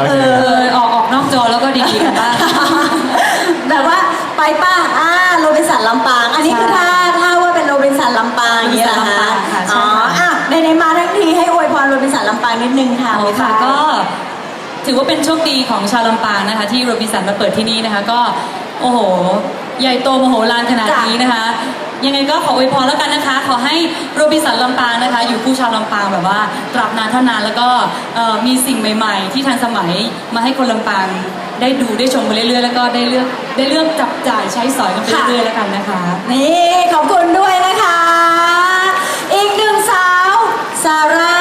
โอเคเออออกออกนอกจอแล้วก็ดีๆกันบ้าง แบบว่าไปป้าอ่าโรบินสันลำปาง อันนี้คือใช่ท่าท่าว่าเป็นโรบินสันลำปางอย่างนี้เหรอโรบินสันลำปางค่ะใช่อ๋อค่ะ อะในในๆมาทั้งทีให้อวยพรโรบินสันลำปางนิดนึงค่ะ โอ้ค่ะก็ถือว่าเป็นโชคดีของชาวลำปางนะคะ ที่โรบินสันมาเปิดที่นี่นะคะ ก็โอ้โห ใหญ่โตมโหฬารขนาดนี้นะคะ ยังไงก็ขออวยพรแล้วกันนะคะ ขอให้โรบินสันลำปางนะคะ อยู่คู่ชาวลำปางแบบว่าตราบนานเท่านานแล้วก็เอ่อมีสิ่งใหม่ ๆ ที่ทันสมัยมาให้คนลำปางได้ดูได้ชมไปเรื่อยๆ แล้วก็ได้เลือกได้เลือกจับจ่ายใช้สอยกันไปเรื่อยๆแล้วกันนะคะ นี่ขอบคุณด้วยนะคะ อีกหนึ่งสาวซาร่า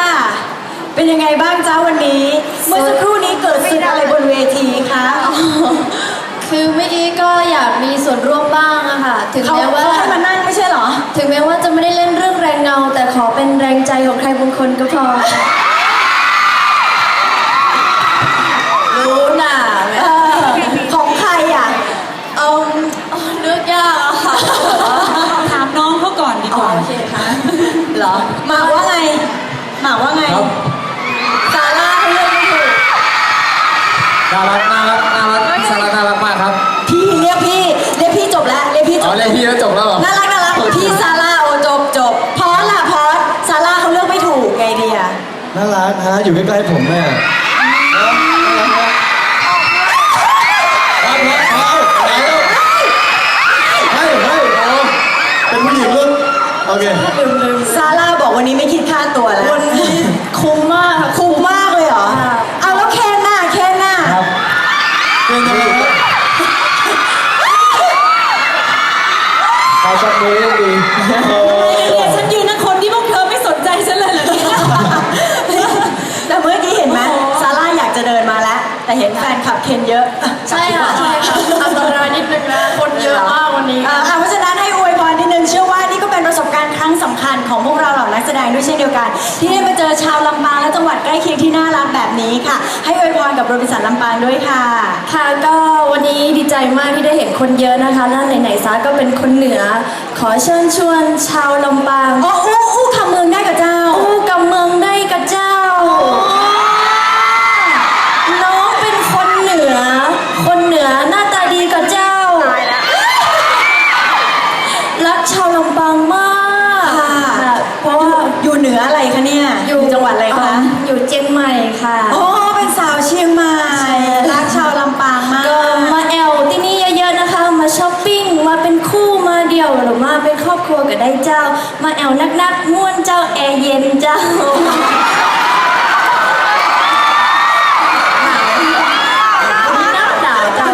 เป็นยังไงบ้างจ้าวันนี้ เมื่อสักครู่นี้เกิดสิ่งอะไรบนเวทีคะคือเมื่อกี้ก็อยากมีส่วนร่วมบ้างอะค่ะ ถึงเขาแม้ว่า เขาให้มานั่งไม่ใช่เหรอ ถึงแม้ว่าจะไม่ได้เล่นเรื่องแรงเงา แต่ขอเป็นแรงใจของใครบางคนก็พอ อยู่ใกล้ๆผมแม่ครับครับเอาไหนลูกเฮ้ยเฮ้ยโอ้เป็นผู้หญิงลูกโอเค ซาร่าบอกวันนี้ไม่คิดค่าตัวแล้ววันนี้คุ้มมากค่ะคุ้มมากเลยเหรอเอาแล้วแค่หน้าแค่หน้าครับเป็นยังไงครับขอจับมือยังดีโอ้เนี่ คลับเคนเยอะใช่ค่ะใช่ค่ะอันตรายนิดนึงนะคนเยอะมากวันนี้อ่าอ่าเพราะฉะนั้นให้อวยพรนิดนึงเชื่อว่านี่ก็เป็นประสบการณ์ครั้งสำคัญของพวกเราเหล่านักแสดงด้วยเช่นเดียวกัน ที่ได้มาเจอชาวลำปางและจังหวัดใกล้เคียงที่น่ารักแบบนี้ค่ะ ให้อวยพรกับโรบินสันลำปางด้วยค่ะ ค่ะก็วันนี้ดีใจมากที่ได้เห็นคนเยอะนะคะแล้วไหนๆซาก็เป็นคนเหนือ ขอเชิญชวนชาวลำปางอ๋ออู้อู้คำเมืองได้กับ แอลนักๆม่วนเจ้าแอร์เย็นเจ้าหนาวเจ้า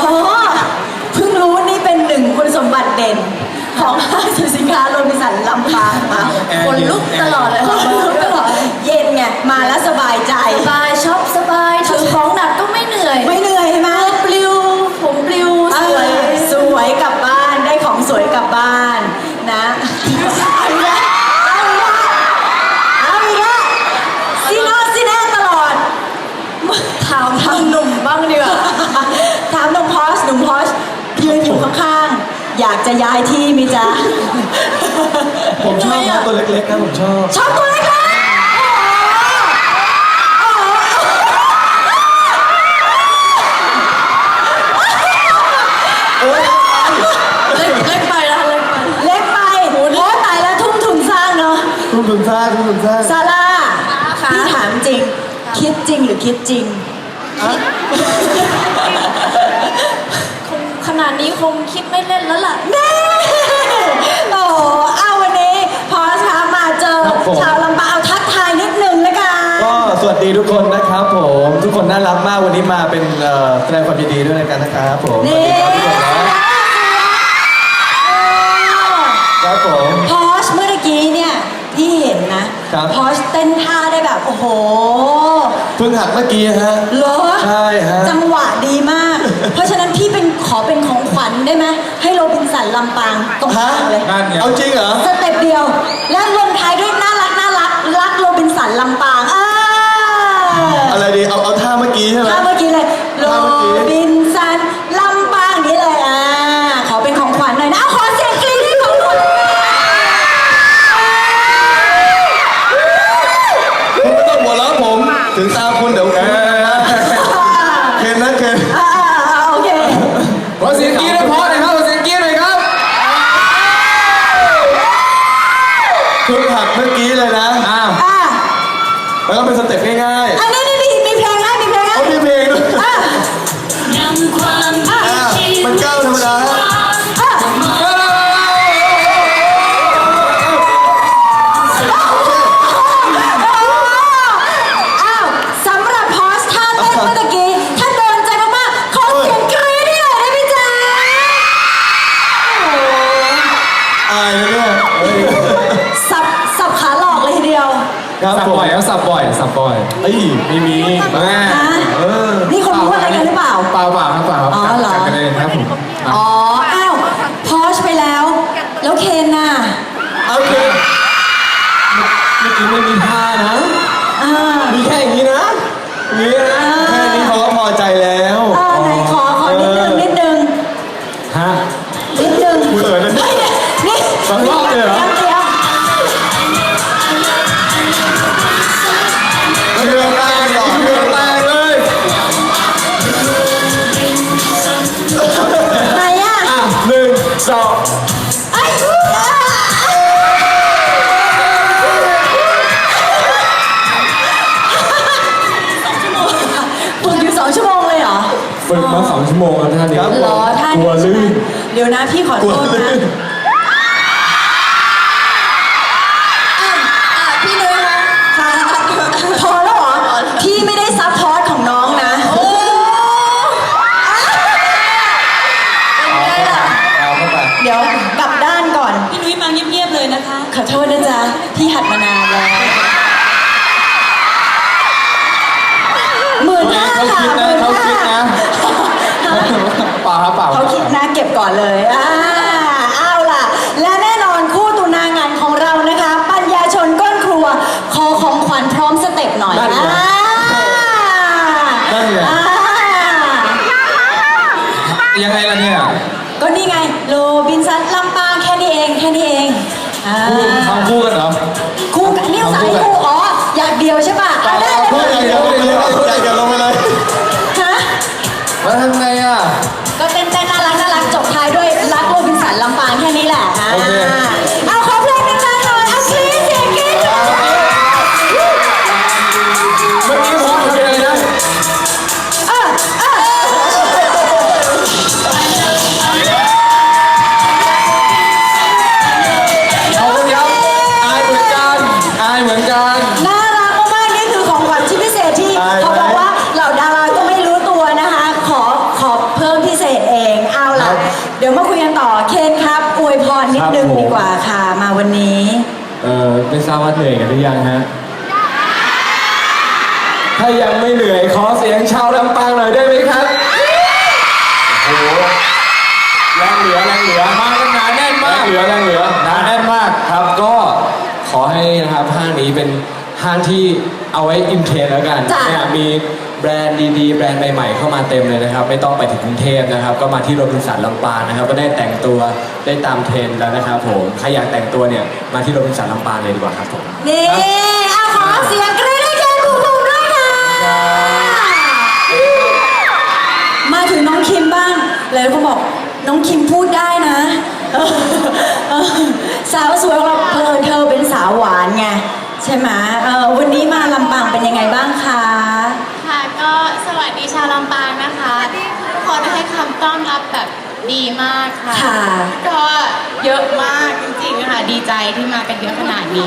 อ๋อเพิ่งรู้นี่เป็นหนึ่งคุณสมบัติเด่นของห้างสรรพสินค้าโรบินสันลำปางมาแอร์คนเย็นลุกตลอดเลยก็ ค่ะ รู้ตลอดเย็นไงมาแล้วสบายใจ สบายช็อปสบายถือของหนักก็ไม่เหนื่อย ไม่เหนื่อยใช่ไหม ปลิว ผมปลิวส ส ว วย ยสวยกลับบ้านได้ของสวยกลับบ้านนะเอาอีกแล้วเอาอีกแล้วซีโน่ซีแน่ตลอด ถามทางหนุ่มบ้างดีกว่า ถามหนุ่มพอชหนุ่มพอชยืนอยู่ข้างๆ อยากจะย้ายที่มิจ๊ะ ผมชอบนะตัวเล็กๆครับผมชอบ ชอบตัวเล็กๆโอ้โหโอ้โหโอ๊ยเล็กเล็กไปแล้วเล็กไปเล็กไปโอ้ตายแล้วทุ่มทุนสร้างเนาะคุณถึงท่าคุณถึงท่าซาร่าค่ะพี่ถามจริง คิดจริงหรือคิดจริง คงขนาดนี้คงคิดไม่เล่นแล้วล่ะ แน่ ทุกคนนะครับผม ทุกคนน่ารักมากวันนี้มาเป็นเอ่อแสดงความยินดีด้วยในกันนะครับผมนี่สวัสดีครับทุกคนนะครับผม พอชเมื่อกี้เนี่ยพี่เห็นนะครับ พอชเต้นท่าได้แบบโอ้โหเพิ่งหักเมื่อกี้ฮะ เหรอใช่ฮะ จังหวะดีมาก เพราะฉะนั้นพี่เป็นขอเป็นของขวัญได้ไหมให้โรบินสันลำปางตรงกฮะลางเลย นั่นไง เอาจริงเหรอ สเต็ปเดียว และลงท้ายด้วยน่ารักน่ารักรักโรบินสันลำปาง อ่าอะไรดี เอาเอาท่าเมื่อกี้ใช่ไหมท่าเมื่อกี้เลยโรท่าเมื่อกี้ บินสันลำปางนี้เลยอ่าขอเป็นของขวัญหน่อยนะเอาขอเสียงกรี๊ดให้ของขวัญคุณไม่ต้องหัวเราะผม ถึงตาคุณเดี๋ยวเออเคนนะเคนอ่าอ่าโอเคขอเสียงกรี๊ดให้พอหน่อยครับขอเสียงกรี๊ดหน่อยครับคือหักเมื่อกี้เลยนะ อ้าวอ่า แล้วก็เป็นสเต็ปง่ายอันนี้ ครับสับผม บ่อยครับสับบ่อยสับบ่อยเอ้ยไม่มีแม่ฮะเออนี่เขารู้อะไรกันหรือเปล่า เปล่าเปล่าครับเปล่าครับอ๋อเหรอกัดกันเองครับผมอ๋อ อ้าวพอชไปแล้ว แล้วเคนน่ะเอาเคนเมื่อกี้ไม่มีท่านะ อ่า มีแค่อย่างนี้นะอย่างนี้นะแค่นี้เขาก็พอใจแล้วอ่าไหนขอขอนิดนึงนิดนึงฮะนิดนึง คุณเอ๋ยนะ เฮ้ยเนี่ยนี่ สองรอบเลยเหรอ ดี๋ยวนะพี่ขอกโทลัวษลื่นะนอะอะพี่นุ้ยคะค่ะพอแล้วเหรอพี่ไม่ได้ซับพอร์ตของน้องนะโอ้เอาเข้าไปเดี๋ยวกลับด้านก่อน พี่นุ้ยมาเงียบๆเลยนะคะขอโทษนะจ๊ะ พี่หัดมานานแล้วหมื่นห้าเขาค่ะคิดหนะมื่นเขาคิดห้านะเปล่าครับเปล่าเขาคิดนะเก็บก่อนเลยอ่าเอาล่ะ และแน่นอนคู่ตุนางานของเรานะคะ ปัญญาชนก้นครัว ขอของขวัญพร้อมสเต็ปหน่อย นั่นไง อ่า นั่นไง อ่า ยังไงล่ะเนี่ย ก็นี่ไง โรบินสันลำปางแค่นี้เองแค่นี้เองอ่าคู่ทำคู่กันเหรอคู่กันนี่สายคู่อ๋ออยากเดียวใช่ป่ะเอาได้เลยพูดอย่างเดียวลงไปเลยพูดอย่า เดี๋ยวมาคุยกันต่อเคนครับ อวยพรนิดนึงดีกว่าค่ะ มาวันนี้ เออไม่ทราบว่าเหนื่อยกันหรือยังฮะ ถ้ายังไม่เหนื่อยขอเสียงชาวลำปางหน่อยได้ไหมครับ โอ้โหแรงเหลือแรงเหลือมากันหนาแน่นมากเหลือแรงเหลือหนาแน่นมากครับก็ขอให้นะครับห้างนี้เป็นห้างที่เอาไว้อินเทรนด์แล้วกันจ้ะ เนี่ยมี แบรนด์ดีๆ แบรนด์ใหม่ๆ เข้ามาเต็มเลยนะครับ ไม่ต้องไปถึงกรุงเทพนะครับ ก็มาที่โรบินสันลำปางนะครับ ก็ได้แต่งตัวได้ตามเทรนด์แล้วนะครับผมใครอยากแต่งตัวเนี่ยมาที่โรบินสันลำปางเลยดีกว่าครับผม นี่เอาขอเสียงกรี๊ดให้เคนภูมบูมด้วยค่ะ มาถึงน้องคิมบ้างหลายคนบอกน้องคิมพูดได้นะเออเออสาวสวยของเราเพลินเธอเป็นสาวหวานไงใช่ไหมเออวันนี้มาลำปางคะ ค่ะก็สวัสดีชาวลำปางนะคะทุกคนให้คำ ต้อนรับแบบดีมากค่ะ ค่ะ ก็เยอะมากจริงๆค่ะดีใจที่มากันเยอะขนาดนี้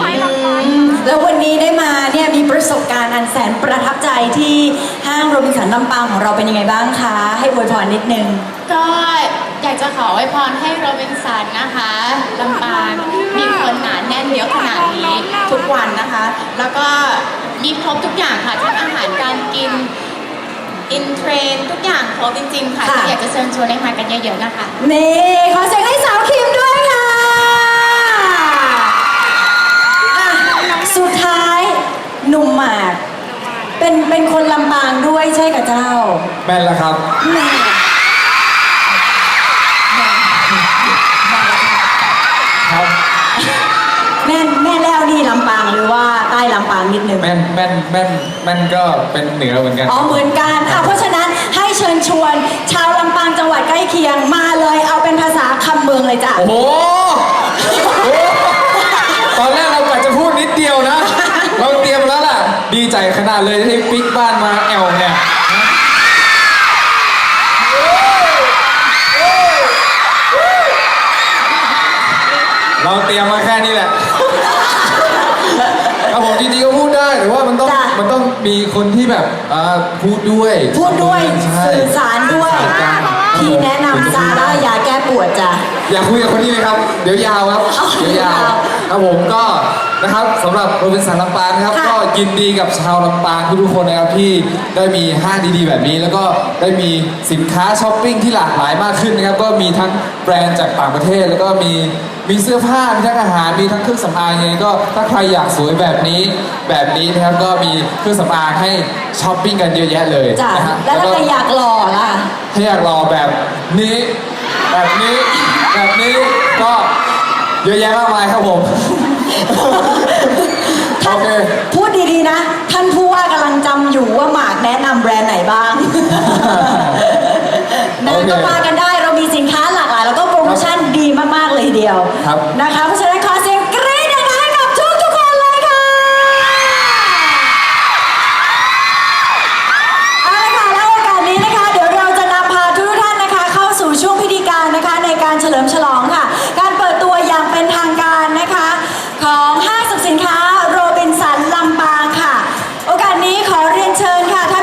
อืมแล้ววันนี้ได้มาเนี่ยมีประสบการณ์อันแสนประทับใจที่ห้างโรบินสันลำปางของเราเป็นยังไงบ้างคะ ให้อวยพรนิดนึง ก็อยากจะขอไว้พรให้โรบินสันนะคะลำปางมีคนหนาแน่นเยอะขนาดนี้ทุกวันนะคะ แล้วก็มีครบทุกอย่างค่ะทั้งอาหารการกิน อินเทรนทุกอย่างครบจริงๆค่ะค่ะ ก็อยากจะเชิญชวนให้มากันเยอะๆนะคะ นี่ขอเสียงให้สาวคิมด้วยค่ะอะ สุดท้ายหนุ่มหมาก เป็นเป็นคนลำปางด้วยใช่กับเจ้า แม่นแล้วครับแม่ครับแม่ แม่นแม่นแม่นก็เป็นเหนือเหมือนกัน อ๋อเหมือนกันอะเพราะฉะนั้นให้เชิญชวน ชาวลำปางจังหวัดใกล้เคียงมาเลยเอาเป็นภาษาคำเมืองเลยจ้ะ โอ้โหโอ้ตอนแรกเรากะจะพูดนิดเดียวนะ เราเตรียมแล้วล่ะ ดีใจขนาดเลยที่ปิ๊กบ้านมาแอลเนี่ย เราเตรียมมาแค่นี้แหละครับผมจริงๆก็พูดได้แต่ว่ามันต้อง จ้ะ มันต้องมีคนที่แบบอ่าพูดด้วยพูดด้วยใช่สื่อสารด้วยสื่อสารกันพี่แนะนำซาร่ายาแก้ปวดจ้ะ อยากคุยกับคนนี้ไหมครับ เดี๋ยวยาวครับอ๋อเดี๋ยวยาวยาวครับผมก็ นะครับสำหรับโรบินสันลำปางนะครับ ค่ะก็ยินดีกับชาวลำปางทุกๆคนนะครับที่ได้มีห้างดีๆแบบนี้ แล้วก็ได้มีสินค้าช้อปปิ้งที่หลากหลายมากขึ้นนะครับ ก็มีทั้งแบรนด์จากต่างประเทศ แล้วก็มีมีเสื้อผ้ามีทั้งอาหารมีทั้งเครื่องสำอางยังไงก็ถ้าใครอยากสวยแบบนี้แบบนี้นะครับก็มีเครื่องสำอางให้ช้อปปิ้งกันเยอะแยะเลยจ้ะนะฮะ แล้วถ้าใครอยากหล่อล่ะ ถ้าอยากรอแบบนี้ แบบนี้ แบบนี้ก็เยอะแยะมากมายครับผมท่าน โอเค พูดดีๆนะ ท่านผู้ว่ากำลังจำอยู่ว่าหมากแนะนำแบรนด์ไหนบ้างนะโอเคก็มากันได้เรามีสินค้าหลากหลาย แล้วก็โปรโมชั่นดีมากๆเลยทีเดียวครับ นะคะเพราะฉะนั้น